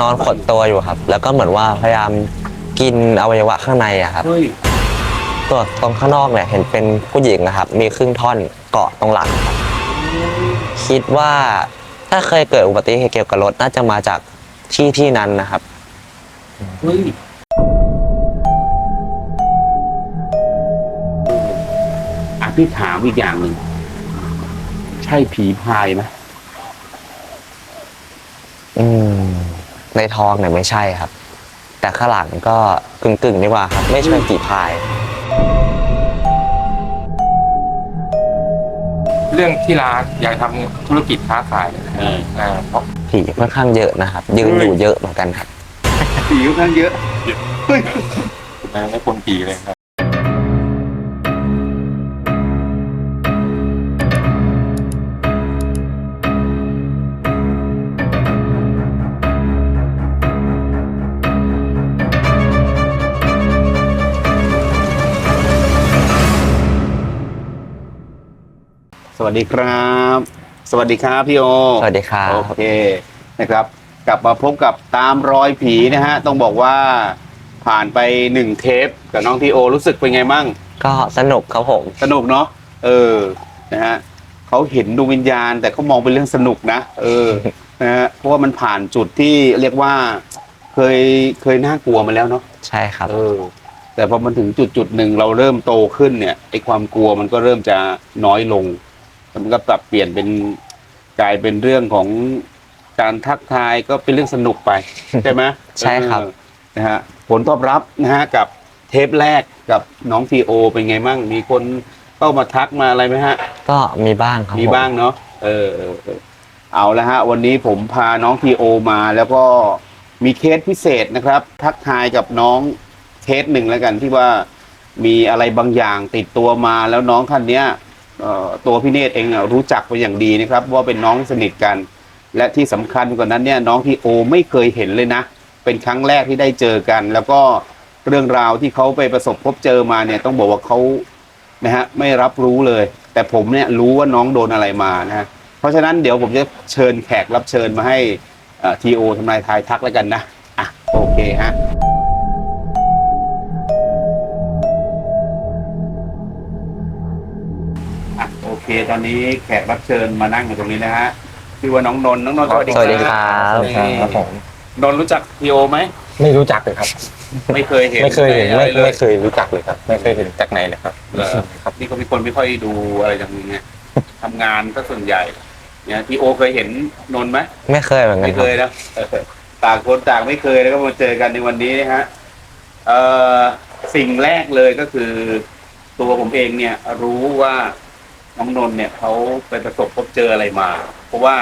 นอนขดตัวอยู่ครับ แล้วก็เหมือนว่าพยายามกินอวัยวะข้างในอะครับเฮ้ยตัวตรงข้างนอกเนี่ยเห็นเป็นผู้หญิงนะครับ มีครึ่งท่อนเกาะตรงหลังครับคิดว่าถ้าเคยเกิดอุบัติเหตุเกี่ยวกับรถน่าจะมาจากที่ที่นั้นนะครับ เฮ้ยอะพี่ถามอีกอย่างหนึ่ง ใช่ผีพายไหมอืม ในท้องเนี่ยไม่ใช่ครับ แต่ข้างหลังก็กึ่งกึ่งๆดีกว่าครับไม่ใช่ผีพาย เรื่องที่ร้านอยากทำธุรกิจค้าขายเนี่ยนะเอออ่าเพราะผีค่อนข้างเยอะนะครับ ยืนอยู่เยอะเหมือนกันครับ ผีค่อนข้างเยอะเฮ้ยไม่ไม่คนผีเลยครับ สวัสดีครับ สวัสดีครับพี่โอ สวัสดีครับโอเคนะครับ กลับมาพบกับตามรอยผีนะฮะ ต้องบอกว่าผ่านไปหนึ่งเทปกับน้องทีโอรู้สึกเป็นไงมั่ง ก็สนุกครับผม สนุกเนาะเออนะฮะเขาเห็นดวงวิญญาณ แต่เขามองเป็นเรื่องสนุกนะ เออนะฮะเพราะว่ามันผ่านจุดที่เรียกว่า เคยเคยน่ากลัวมาแล้วเนาะใช่ครับ เออ แต่พอมันถึงจุดจุดหนึ่งเราเริ่มโตขึ้นเนี่ยไอความกลัวมันก็เริ่มจะน้อยลง มันก็ปรับเปลี่ยนเป็นกลายเป็นเรื่องของการทักทายก็เป็นเรื่องสนุกไป ใช่ไหมใช่ครับเออนะฮะผลตอบรับนะฮะกับเทปแรกกับน้องทีโอเป็นไงมั่งมีคนเข้ามาทักมาอะไรไหมฮะ ก็มีบ้างครับมีผบ้างเนาะเออเออเออเอาละฮะ วันนี้ผมพาน้องทีโอมาแล้วก็มีเคสพิเศษนะครับ ทักทายกับน้องเคสหนึ่งแล้วกันที่ว่ามีอะไรบางอย่างติดตัวมาแล้วน้องท่านเนี้ยเอ่อ ตัวพี่เนตรเองรู้จักเป็นอย่างดีนะครับ ว่าเป็นน้องสนิทกัน และที่สำคัญกว่านั้นเนี่ยน้องที่โอไม่เคยเห็นเลยนะ เป็นครั้งแรกที่ได้เจอกัน แล้วก็เรื่องราวที่เขาไปประสบพบเจอมาเนี่ยต้องบอกว่าเขานะฮะไม่รับรู้เลย แต่ผมเนี่ยรู้ว่าน้องโดนอะไรมานะฮะเพราะฉะนั้นเดี๋ยวผมจะเชิญแขกรับเชิญมาให้ทีโอทำนายทายทักแล้วกันนะอะโอเคฮะ เคตอนนี้แขกรับเชิญมานั่งอยู่ตรงนี้นะฮะชื่อว่าน้องนนท์น้องนนท์สวัสดีสวัสดีครับนี่ครับผมนนท์รู้จักทีโอไหมไม่รู้จักเลยครับ ไม่เคยเห็นไม่เคยเห็นอะไม่รเลยไม่เคยรู้จักเลยครับ ไม่เคยเห็นจากไหนเลยครับ เหรอครับนี่ก็มีคนไม่ค่อยดูอะไรอย่างนี้ไงทำงานก็ส่วนใหญ่เนี่ยทีโอเคยเห็นนนท์ไหม ไม่เคยเหมือนกันไม่คเครับยนะเออต่างคนต่างไม่เคยแล้วก็มาเจอกันในวันนี้นะฮะเอ่อสิ่งแรกเลยก็คือ ตัวผมเองเนี่ย รู้ว่า น้องนนท์เนี่ยเขาไปประสบพบเจออะไรมา เพราะว่า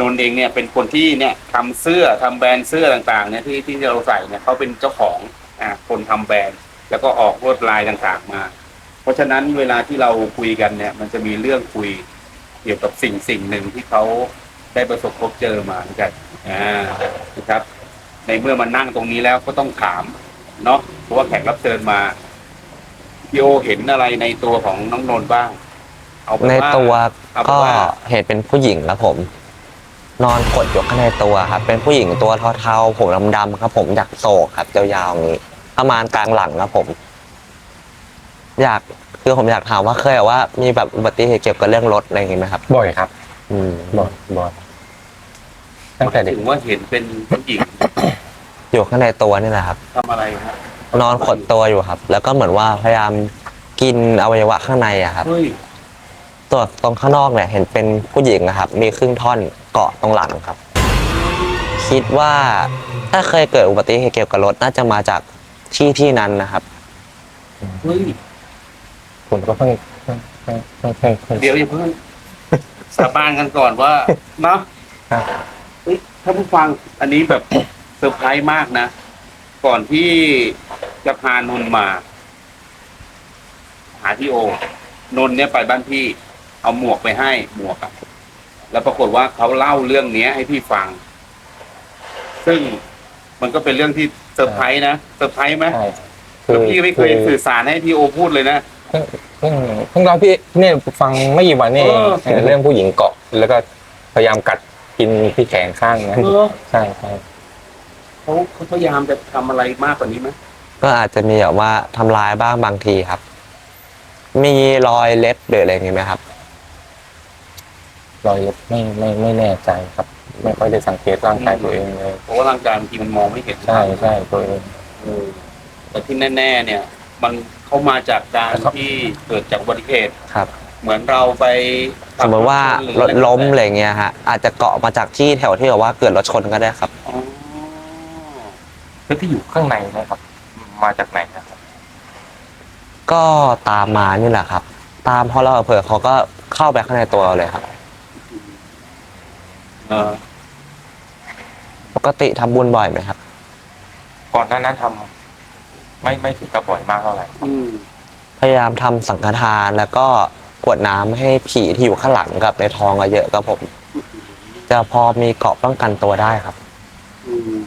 นนท์เองเนี่ยเป็นคนที่เนี่ยทำเสื้อทำแบรนด์เสื้อต่างๆเนี่ยที่ที่เราใส่เนี่ยเขาเป็นเจ้าของอ่าคนทำแบรนด์ แล้วก็ออกลวดลายต่างๆมา เพราะฉะนั้นเวลาที่เราคุยกันเนี่ย มันจะมีเรื่องคุยเกี่ยวกับสิ่งสิ่งหนึ่งที่เขาได้ประสบพบเจอมาเหมือนกันอ่านะครับ ในเมื่อมานั่งตรงนี้แล้วก็ต้องถามเนาะเพราะว่าแขกรับเชิญมาพี่โอเห็นอะไรในตัวของน้องนนท์บ้าง เอาเป็นในว่าตัวเอาเป็นก็ว่า เห็นเป็นผู้หญิงครับผม นอนขดอยู่ข้างในตัวครับ เป็นผู้หญิงตัวเทาๆผมดำๆครับ ผมอยากโศกครับยาวๆอย่างนี้ประมาณกลางหลังครับผม อยากคือผมอยากถามว่าเคยแบบว่ามีแบบอุบัติเหตุเกี่ยวกับเรื่องรถอะไรอย่างงี้ไหมครับ บ่อยครับอืมบ่อยบ่อยตั้งแต่เด็กถึงว่าเห็นเป็นผู้หญิงอยู่ข้างในตัวนี่แหละครับ ทำอะไรฮะนอนขดตัวอยู่ครับ แล้วก็เหมือนว่าพยายามกินอวัยวะข้างในอะครับ เฮ้ย ตัวตรงข้างนอกเนี่ยเห็นเป็นผู้หญิงนะครับ มีครึ่งท่อนเกาะตรงหลังครับ คิดว่าถ้าเคยเกิดอุบัติเหตุเกี่ยวกับรถน่าจะมาจากที่ที่นั้นนะครับ เฮ้ยผมก็เพิ่งเพิ่งเพิ่งเพิ่งเพิ่งเพิ่ง เดี๋ยวอย่าเพิ่ง สาบานกันก่อนว่าเนาะครับ เฮ้ยถ้าผู้ฟังอันนี้แบบเซอร์ไพรส์มากนะ ก่อนที่จะพานนท์มา หาที่โอนนท์เนี่ยไปบ้านพี่ เอาหมวกไปให้หมวกอะแล้วปรากฏว่าเขาเล่าเรื่องเนี้ยให้พี่ฟัง ซึ่งมันก็เป็นเรื่องที่เซอร์ไพรส์นะเซอร์ไพรส์ไหมใช่แล้วพี่ไม่เคยสื่อสารให้พี่โอพูดเลยนะ เพิ่งเพิ่งเพิ่งเราพี่เนี่ยฟังไม่กี่วันนี่เองเออเรื่องผู้หญิงเกาะ แล้วก็พยายามกัดกินที่แขนข้างนั้นเออใช่ใช่เขาเขาพยายามจะทำอะไรมากกว่านี้ไหมก็อาจจะมีแบบว่าทำร้ายบ้างบางทีครับ มีรอยเล็บหรืออะไรอย่างงี้ไหมครับ รอยเล็บไม่ไม่ไม่แน่ใจครับ ไม่ค่อยได้สังเกตร่างกายตัวเองเลย เพราะว่าร่างกายบางทีมันมองไม่เห็นใช่ใช่ตัวเองเออแต่ที่แน่ ๆ เนี่ย มันเข้ามาจากการครับที่เกิดจากอุบัติเหตุครับ เหมือนเราไปสมมติว่าขับชนหรอถอะไล้มอะไรเงี้ยฮะอาจจะเกาะมาจากที่แถวที่แบบว่าเกิดรถชนก็ได้ครับอ๋อแล้วที่อยู่ข้างในนะครับ มาจากไหนนะครับ ก็ตามมานี่แหละครับ ตามพอเราเผลอเขาก็เข้าไปข้างในตัวเราเลยครับ เออปกติทำบุญบ่อยไหมครับ ก่อนหน้านั้นทำไม่ไม่ถึงกับบ่อยมากเท่าไหร่อืมพยายามทำสังฆทานแล้วก็กรวดน้ำให้ผีที่อยู่ข้างหลังกับในท้องก็เยอะครับผม จะพอมีเกราะป้องกันตัวได้ครับ อืม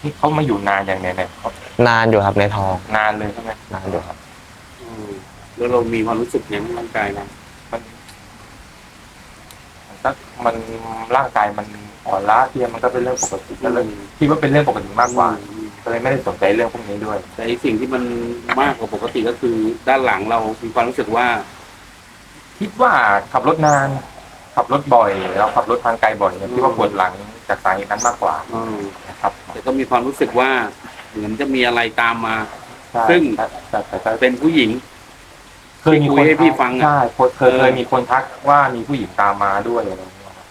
ที่เขามาอยู่นานอย่างเนี้ยเนี่ยเขานานอยู่ครับในท้องนานเลยใช่ไหมนานอยู่ครับ อืมแล้วเรามีความรู้สึกยังไงร่างกายเรามันมันก็ มันร่างกายมันอ่อนล้าเพลียมันก็เป็นเรื่องปกติก็เลยคิดว่าเป็นเรื่องปกติมากกว่าก็เลยไม่ได้สนใจเรื่องพวกนี้ด้วย แต่ไอ้สิ่งที่มันมากกว่าปกติก็คือด้านหลังเรามีความรู้สึกว่า คิดว่าขับรถนานขับรถบ่อยเราขับรถทางไกลบ่อยเนี่ยคิดว่าปวดหลังจากสาเหตุนั้นมากกว่าเออนะครับแต่ก็มีความรู้สึกว่าเหมือนจะมีอะไรตามมาใช่ซึ่งแต่แต่แต่แต่เป็นผู้หญิงเคยมีคุคนยให้พี่ฟังอะใช่เคยเคยเออเคยมีคนทักว่ามีผู้หญิงตามมาด้วยอะไรอย่างเงี้ยครับ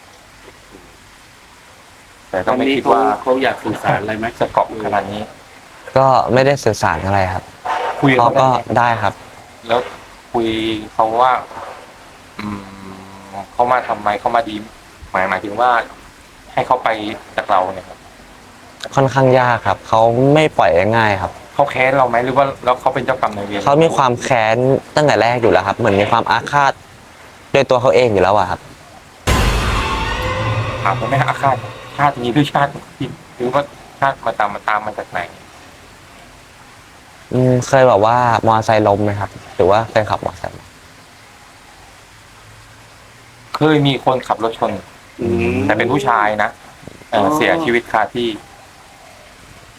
แต่ตก็อนไม่นี้คิดเขาว่าเขาอยากสื่อสารอะไรไหมจะเกาะขนาดนี้ ก็ไม่ได้สื่อสารอะไรครับคุยกับเขาเขาก็ได้ไหมได้ครับ แล้วคุยเขาว่า อืมเขามาทำไมเขามาดีหมายหมายถึงว่า ให้เขาไปจากเราเนี่ยครับค่อนข้างยากครับ เขาไม่ปล่อยง่ายๆครับ เขาแค้นเราไหมหรือว่าแล้วเขาเป็นเจ้ากรรมนายเวรเขามีความแค้นตั้งแต่แรกอยู่แล้วครับ เหมือนมีความอาฆาตโดยตัวเขาเองอยู่แล้วอะครับ ถามเขาไหมอาฆาต ชาตินี้หรือชาติที่หรือว่าชาติมาตามมาตามมาจากไหน อืมเคยแบบว่ามอเตอร์ไซค์ล้มไหมครับ หรือว่าเคยขับมอเตอร์ไซค์ไหมเคยมีคนขับรถชน อืม แต่เป็นผู้ชายนะเอ่ออ๋อเสียชีวิตคาที่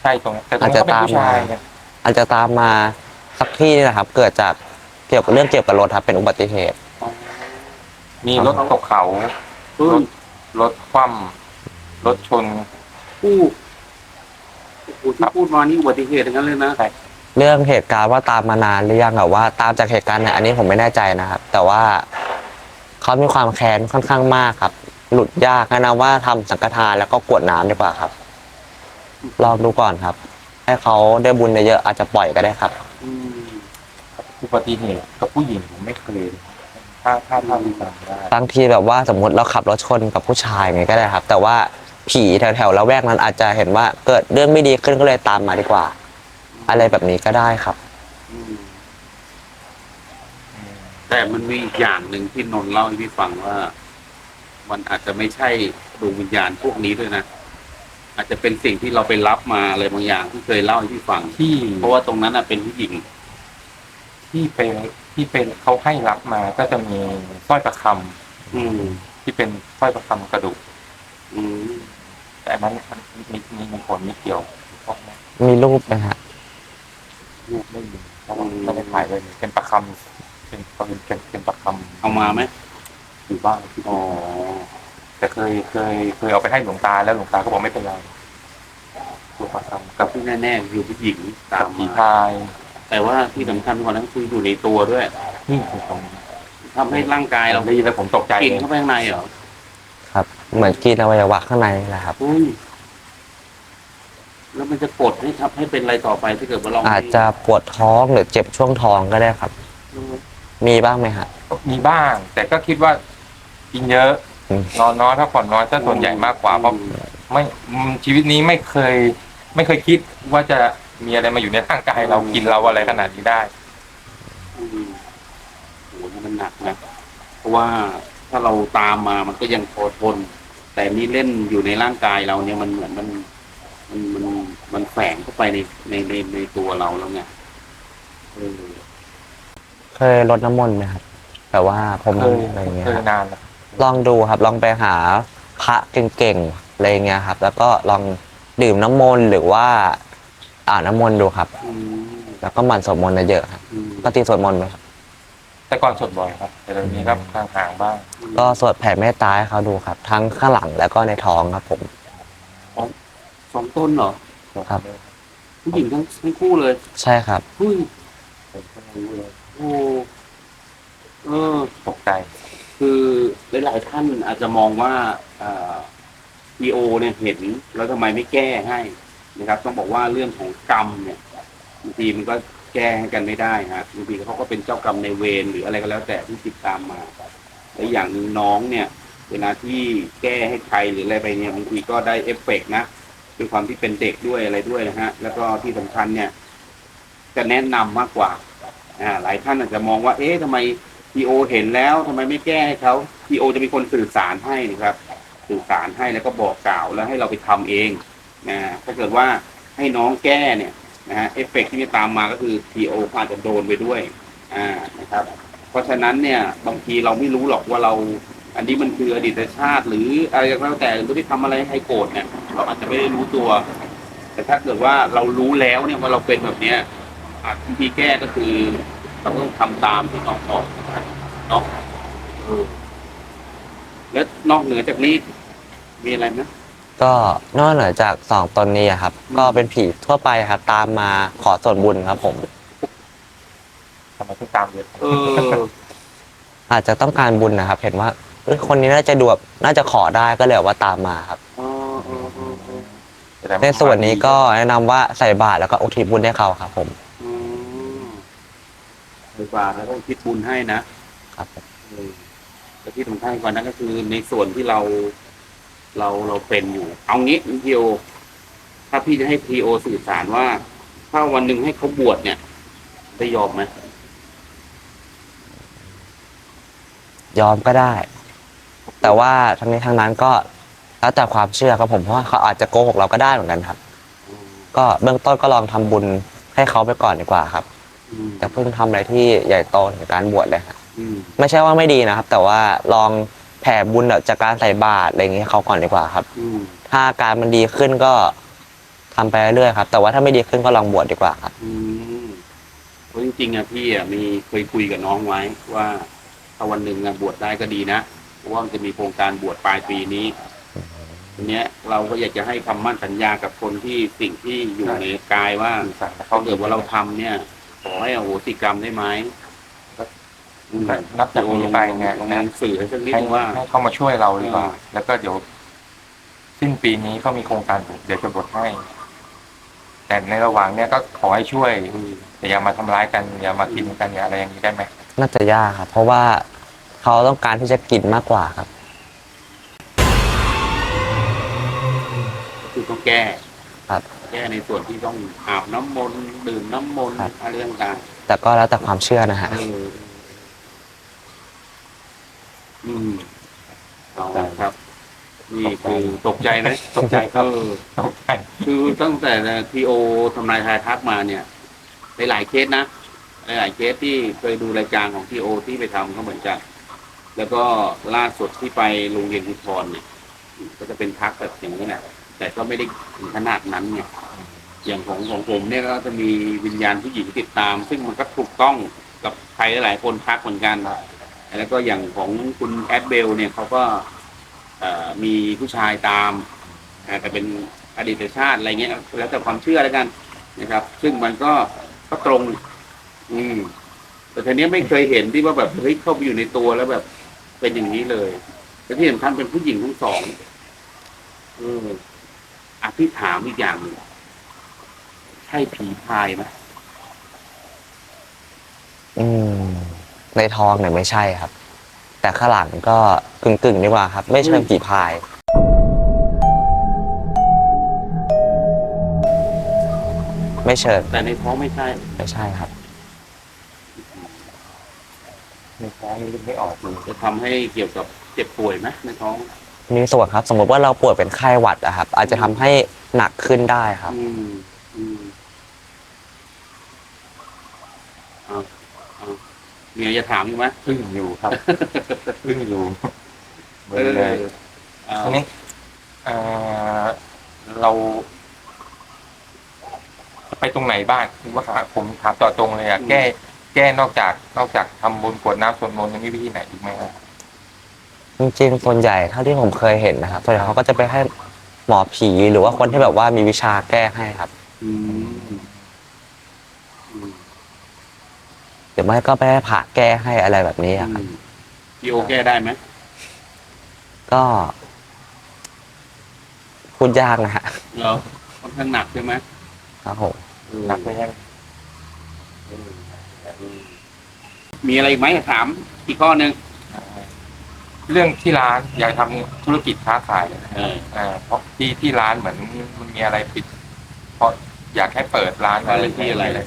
ใช่ตรงนั้นแต่ตรงนั้นก็เป็นผู้ชายไงอาจจะตามมาสักที่นี่แหละครับ เกิดจากเกี่ยวกับเรื่องเกี่ยวกับรถครับเป็นอุบัติเหตุ มีรถตกเขา เฮ้ยรถคว่ำ รถชนพูดโอ้โหที่พูดมานี่อุบัติเหตุทั้งนั้นเลยนะ เรื่องเหตุการณ์ว่าตามมานานหรือยังแบบว่าตามจากเหตุการณ์ไหนอันนี้ผมไม่แน่ใจนะครับ แต่ว่าเขามีความแค้นค่อนข้างมากครับ หลุดยากนะว่าทำสังฆทานแล้วก็กรวดน้ำดีกว่าครับ ลองดูก่อนครับ ให้เขาได้บุญเยอะๆอาจจะปล่อยก็ได้ครับ อืม อุบัติเหตุกับผู้หญิงผมไม่เคยถ้าถ้าถ้าที่จำได้บางทีแบบว่าสมมติเราขับรถชนกับผู้ชายไงก็ได้ครับ แต่ว่า ผีแถวๆละแวกนั้นอาจจะเห็นว่าเกิดเรื่องไม่ดีขึ้นก็เลยตามมาดีกว่า อะไรแบบนี้ก็ได้ครับอืมแต่มันมีอีกอย่างหนึ่งที่นนท์เล่าให้พี่ฟังว่า มันอาจจะไม่ใช่ดวงวิญญาณพวกนี้ด้วยนะ อาจจะเป็นสิ่งที่เราไปรับมาอะไรบางอย่างที่เคยเล่าให้พี่ฟังที่เพราะว่าตรงนั้นน่ะเป็นผู้หญิง ที่เป็นที่เป็นเขาให้รับมาก็จะมีสร้อยประคอืมำที่เป็นสร้อยประคำกระดูกอืม แต่อันนั้นมันมีมีมีผลมีเกี่ยวพวกนั้นมีรูปไหมฮะรูปไม่มีเพราะว่าไม่ได้ถ่ายเลยเป็นประคำเป็นเป็นเป็นเป็นประคำเอามาไหมอยู่บ้านที่อ๋อแต่เคยเคยเคยเอาไปให้หลวงตาแล้วหลวงตาก็บอกไม่เป็นไรตัวประคำกับที่แน่ๆอยู่ผู้หญิงตากับมผีมาพายแต่ว่าที่สำคัญกว่านั้นคืออยู่ในตัวด้วยนี่คือตรงนี้ทำให้ร่างกายเราได้ยินแล้วผมตกใจกินเลยเข้าไปข้างในเหรอครับ เหมือนกินอวัยวะข้างในแหละครับ อุ้ยแล้วมันจะกดให้ทับให้เป็นอะไรต่อไปถ้าเกิดว่าเราไม่อาจจะปวดท้องหรือเจ็บช่วงท้องก็ได้ครับ มีบ้างไหมฮะ มีบ้าง แต่ก็คิดว่ากินเยอะ อืม นอนน้อยพักผ่อนน้อยถ้าส่วนใหญ่มากกว่าเพราะไม่อืมชีวิตนี้ไม่เคย ไม่เคยคิดว่าจะมีอะไรมาอยู่ในร่างกายเรากินเราอะไรขนาดนี้ได้ อืมโหนี่มันหนักนะ เพราะว่าถ้าเราตามมามันก็ยังพอทน แต่นี่เล่นอยู่ในร่างกายเราเนี่ยมันเหมือนมันมันมันมันแฝงเข้าไปในในในในตัวเราแล้วไงเออเคยลดน้ำมนต์ไหมครับแต่ว่าผมเคยอะไรเงี้ยเคยครับ นานแล้วลองดูครับลองไปหาพระเก่งๆอะไรเงี้ยครับ แล้วก็ลองดื่มน้ำมนต์หรือว่าอ่านน้ำมนต์ดูครับ อืมแล้วก็หมันสวดมนต์เยอะๆครับอืมปกติสวดมนต์ไหมครับ แต่ก่อนสวดบ่อยครับ แต่ตอนนี้ก็ห่างๆบ้าง ก็สวดแผ่เมตตาให้เขาดูครับ ทั้งข้างหลังแล้วก็ในท้องครับผม สองต้นเหรอครับ ผู้หญิงทั้งทั้งคู่เลยใช่ครับเฮ้ยผมก็ไม่รู้เลยโอ้เออ ตกใจ คือหลายๆท่านอาจจะมองว่าพีโอ เนี่ยเห็นแล้วทำไมไม่แก้ให้นะครับ ต้องบอกว่าเรื่องของกรรมเนี่ยบางทีมันก็ แก้ให้กันไม่ได้ฮะบางทีเขาก็เป็นเจ้ากรรมในเวรหรืออะไรก็แล้วแต่ที่ติดตามมาและอย่างหนึ่งน้องเนี่ย เวลาที่แก้ให้ใครหรืออะไรไปเนี่ยบางทีก็ได้เอฟเฟกต์นะด้วยความที่เป็นเด็กด้วยอะไรด้วยนะฮะ แล้วก็ที่สำคัญเนี่ย จะแนะนำมากกว่าอ่าหลายท่านอาจจะมองว่า เอ๊ะทำไมพีโอเห็นแล้วทำไมไม่แก้ให้เขาพีโอจะเป็นคนสื่อสารให้นะครับ สื่อสารให้แล้วก็บอกกล่าวแล้วให้เราไปทำเองนะถ้าเกิดว่าให้น้องแก้เนี่ย นะฮะเอฟเฟกต์ที่จะตามมาก็คือพีโอาจจะโดนไปด้วยอ่านะครับ เพราะฉะนั้นเนี่ยบางทีเราไม่รู้หรอกว่าเรา อันนี้มันคืออดีตชาติ หรืออะไรก็แล้วแต่หรือที่ทำอะไรให้โกรธเนี่ย เราอาจจะไม่ได้รู้ตัว แต่ถ้าเกิดว่าเรารู้แล้วเนี่ยว่าเราเป็นแบบเนี้ยอาจวิธีแก้ก็คือเราต้องทำตามที่น้องบอกเนาะเออแล้วนอกเหนือจากนี้มีอะไรไหม ก็นอกเหนือจากสองตนนี้อะครับอืมก็เป็นผีทั่วไปครับ ตามมาขอส่วนบุญครับผม ทำไมถึงตามเยอะเออ อาจจะต้องการบุญนะครับ เห็นว่าเอ้ยคนนี้น่าจะดวบน่าจะขอได้ก็เลยว่าตามมาครับเออเออเออเออแสดงาในส่วนนี้ก็แนะนำว่าใส่บาตรแล้วก็อุทิศบุญให้เขาครับผมอืมใส่บาตรแล้วก็คิดบุญให้นะครับผม เออและที่สำคัญกว่านั้นก็คือในส่วนที่เรา เราเราเป็นอยู่ เอางี้พีโอถ้าพี่จะให้พีโอสื่อสารว่า ถ้าวันหนึ่งให้เขาบวชเนี่ยได้ยอมไหมยอมก็ได้ แต่ว่าทั้งนี้ทั้งนั้นก็แล้วแต่ความเชื่อครับผมเพราะว่าเขาอาจจะโกหกเราก็ได้เหมือนกันครับอืมก็เบื้องต้นก็ลองทำบุญให้เขาไปก่อนดีกว่าครับอืมแต่เพิ่งทำอะไรที่ใหญ่โตในการบวชเลยครับอืมไม่ใช่ว่าไม่ดีนะครับ แต่ว่าลอง แผ่บุญแบบจากการใส่บาตรอะไรอย่างเงี้ยให้เขาก่อนดีกว่าครับ อืมถ้าอาการมันดีขึ้นก็ทำไปเรื่อยๆครับ แต่ว่าถ้าไม่ดีขึ้นก็ลองบวชดีกว่าครับ อืมเพราะจริงๆอะพี่อะมีเคยคุยกับน้องไว้ว่าถ้าวันหนึ่งอะบวชได้ก็ดีนะเพราะว่ามันจะมีโครงการบวชปลายปีนี้ทีเนี้ยเราก็อยากจะให้คำมั่นสัญญากับคนที่สิ่งที่อยู่ในกายว่าสื่อสารกับถ้าเขาเกิดว่าเราทำเนี่ย ขอให้อโหสิกรรมได้ไหมอืม นับจากนี้ไปไงลองนะสื่อให้สักนิดให้นึงว่า ให้เขามาช่วยเราดีกว่าอ่า แล้วก็เดี๋ยวสิ้นปีนี้เขามีโครงการเดี๋ยวจะบทให้ แต่ในระหว่างเนี้ยก็ขอให้ช่วยอืมแต่อย่ามาทำร้ายกันอย่ามากินกันอย่าอะไรอย่างนี้ได้ไหมน่าจะยากครับ เพราะว่าเขาต้องการที่จะกินมากกว่าครับคือต้องแก้ครับแก้ในส่วนที่ต้องอาบน้ำมนต์ดื่มน้ำมนต์ครับอะไรต่างแต่ก็แล้วแต่ความเชื่อนะฮะๆเอออืมเอาละครับ นี่คือตกใจไหมตกใจครับเออตกใจคือตั้งแต่ทีโอทำนายทายทักมาเนี่ยหลายๆเคสนะหลายๆเคสที่เคยดูรายการของทีโอที่ไปทำก็เหมือนกัน แล้วก็ล่าสุดที่ไปโรงเรียนอุทธรณ์เนี่ยก็จะเป็นทักแบบอย่างนี้แหละแต่ก็ไม่ได้ถึงขนาดนั้นไงอย่างของของผมเนี่ยก็จะมีวิญญาณผู้หญิงติดตาม ซึ่งมันก็ถูกต้องกับใครหลายๆคนทักเหมือนกัน แล้วก็อย่างของคุณแอดเบลเนี่ยเขาก็มีผู้ชายตามแต่เป็นอดีตชาติอะไรเงี้ยแล้วแต่ความเชื่อแล้วกันนะครับ ซึ่งมันก็ก็ตรง อืม แต่ทีเนี้ยไม่เคยเห็นที่ว่าแบบเฮ้ยเข้าไปอยู่ในตัวแล้วแบบเป็นอย่างนี้เลยแต่ที่สำคัญเป็นผู้หญิงทั้งสองเอออะพี่ถามอีกอย่างหนึ่งใช่ผีพายไหมอืม ในทองเนี่ยไม่ใช่ครับ แต่ข้างหลังก็กึ่งๆดีกว่าครับ ไม่เชิงผีพาย ไม่เชิงแต่ในท้องไม่ใช่ ไม่ใช่ครับ ในท้องนึกไม่ออกเลยจะทำให้เกี่ยวกับเจ็บป่วยไหมในท้องมีส่วนครับ สมมติว่าเราป่วยเป็นไข้หวัดอะครับ อาจจะทำให้หนักขึ้นได้ครับ อืมอืมเอาเอา เมียจะถามอยู่ไหมอึ้งอยู่ครับ อึ้งอยู่เออเลยเอาทีนี้เอ่อเรา ไปตรงไหนบ้างคือว่าผมถามต่อตรงเลยอะอืมแก้ แก้นอกจาก นอกจากทำบุญกรวดน้ำสวดมนต์ยังมีวิธีไหนอีกไหมครับ จริงๆส่วนใหญ่เท่าที่ผมเคยเห็นนะครับส่วนใหญ่เขาก็จะไปให้หมอผีหรือว่าคนที่แบบว่ามีวิชาแก้ให้ครับ อืมอืม หรือไม่ก็ไปให้พระแก้ให้อะไรแบบนี้อะครับ พี่โอแก้ได้ไหมก็พูดยากนะฮะเหรอค่อนข้างหนักใช่ไหมครับผม หนักไหมครับมีอะไรอีกไหมถามอีกข้อหนึ่งเรื่องที่ร้านอยากทำธุรกิจค้าขายเอออ่าเพราะที่ที่ร้านเหมือนมันมีอะไรปิด เพราะอยากให้เปิดร้านบ้านเลขที่อะไรอ่า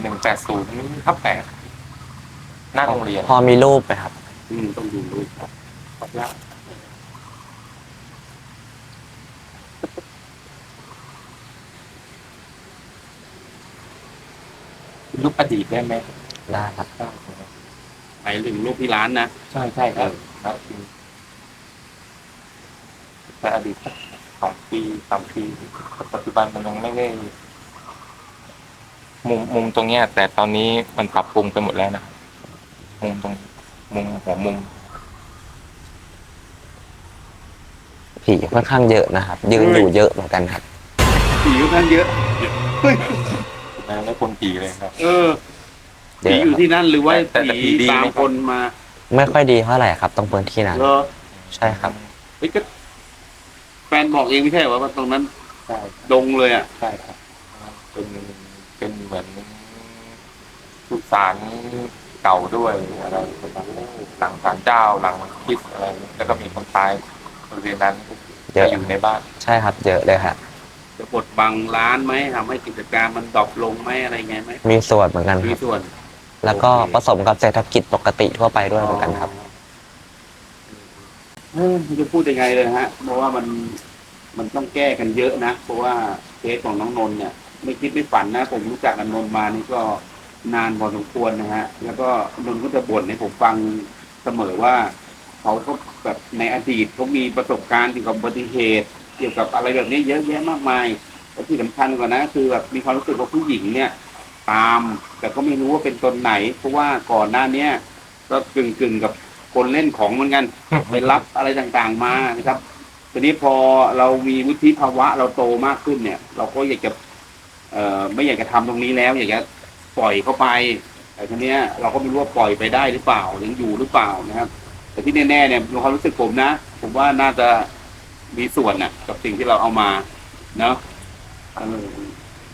หนึ่งแปดศูนย์ทับแปดหน้าโรงเรียนพอมีรูปไหมครับ อืมต้องดูรูปขอบคุณครับรูปอดีตได้ไหมได้ครับ ได้ครับไปถึงรูปที่ร้านนะ ใช่ใช่ครับครับจริงแต่อดีตสักสองปีสามปีปัจจุบันมันยังไม่ได้ มุมมุมตรงเนี้ย แต่ตอนนี้มันปรับปรุงไปหมดแล้วนะมุมตรงมุมหัวมุม ผีค่อนข้างเยอะนะครับยืนอยู่เยอะเหมือนกันครับ ผีค่อนข้างเยอะเฮ้ยนะไม่คนผีเลยครับ เออเยผีอะอยู่ที่นั่นหรือว่าแต่แต่ผีผีดีตามไหมครับคนมาไม่ค่อยดีเท่าไหร่ครับตรงพื้นที่นั้นเหรอใช่ครับ เฮ้ยก็แฟนบอกเองไม่ใช่เหรอว่าตรงนั้นใช่ดงเลยอะใช่ครับเป็น เป็นเหมือนสุสานเก่าด้วยอะไรประมาณนี้หลังศาลเจ้าหลังคริดอะไรแล้วก็มีคนตายบริเวณนั้นเยอะจะอยู่ในบ้าน ใช่ครับเยอะเลยครับจะบดบังร้านไหมทำให้กิจการมันดรอปลงไหมอะไรไงไหมมีส่วนเหมือนกันคมีรับส่วน แล้วก็โอเคผสมกับเศรษฐกิจปกติทั่วไปด้วยเหมือนกันครับ เออไม่รู้จะพูดยังไงเลยฮะ เพราะว่ามันมันต้องแก้กันเยอะนะ เพราะว่าเคสของน้องนนท์เนี่ย ไม่คิดไม่ฝันนะ ผมรู้จักกับนนท์มานี่ก็นานพอสมควรนะฮะ แล้วก็นนท์ก็จะบ่นให้ผมฟังเสมอว่าเขาก็แบบในอดีตเขามีประสบการณ์เกี่ยวกับอุบัติเหตุ เกี่ยวกับอะไรแบบนี้เยอะแยะมากมายและที่สำคัญกว่านั้นก็คือแบบมีความรู้สึกว่าผู้หญิงเนี่ย ตาม แต่ก็ไม่รู้ว่าเป็นตนไหน เพราะว่าก่อนหน้าเนี้ยก็กึ่งกึ่งๆกับคนเล่นของเหมือนกันไปรับอะไรต่างๆมานะครับทีนี้พอเรามีวุฒิภาวะเราโตมากขึ้นเนี่ย เราก็อยากจะ เอ่อไม่อยากจะทำตรงนี้แล้ว อยากจะปล่อยเข้าไปแต่ทีเนี้ยเราก็ไม่รู้ว่าปล่อยไปได้หรือเปล่ายังอยู่หรือเปล่านะครับ แต่ที่แน่ๆเนี่ยในความรู้สึกผมนะผมว่าน่าจะมีส่วนน่ะกับสิ่งที่เราเอามาเนาะออ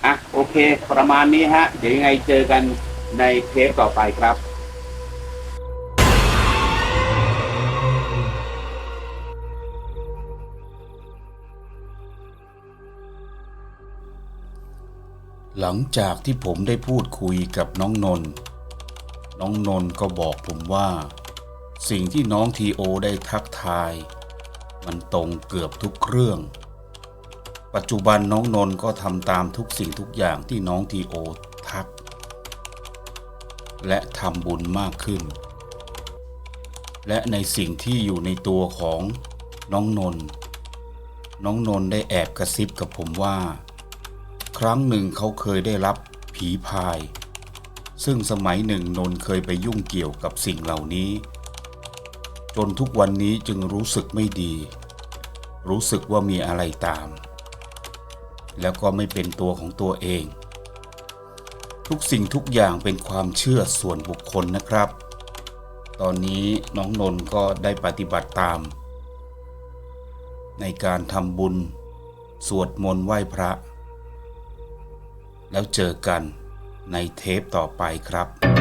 อะโอเค ประมาณนี้ฮะ เดี๋ยวยังไงเจอกันในเทปต่อไปครับ หลังจากที่ผมได้พูดคุยกับน้องนนท์น้องนนท์ก็บอกผมว่า สิ่งที่น้องทีโอได้ทักทาย มันตรงเกือบทุกเรื่อง ปัจจุบันน้องนนท์ก็ทำตามทุกสิ่งทุกอย่างที่น้องทีโอทัก และทำบุญมากขึ้น และในสิ่งที่อยู่ในตัวของน้องนนท์น้องนนท์ได้แอบกระซิบกับผมว่า รั้งหนึ่งเขาเคยได้รับผีพาย ซึ่งสมัยหนึ่งนนท์เคยไปยุ่งเกี่ยวกับสิ่งเหล่านี้ จนทุกวันนี้จึงรู้สึกไม่ดี รู้สึกว่ามีอะไรตาม แล้วก็ไม่เป็นตัวของตัวเอง ทุกสิ่งทุกอย่างเป็นความเชื่อส่วนบุคคลนะครับ ตอนนี้น้องนนท์ก็ได้ปฏิบัติตาม ในการทำบุญ สวดมนต์ไหว้พระ แล้วเจอกันในเทปต่อไปครับ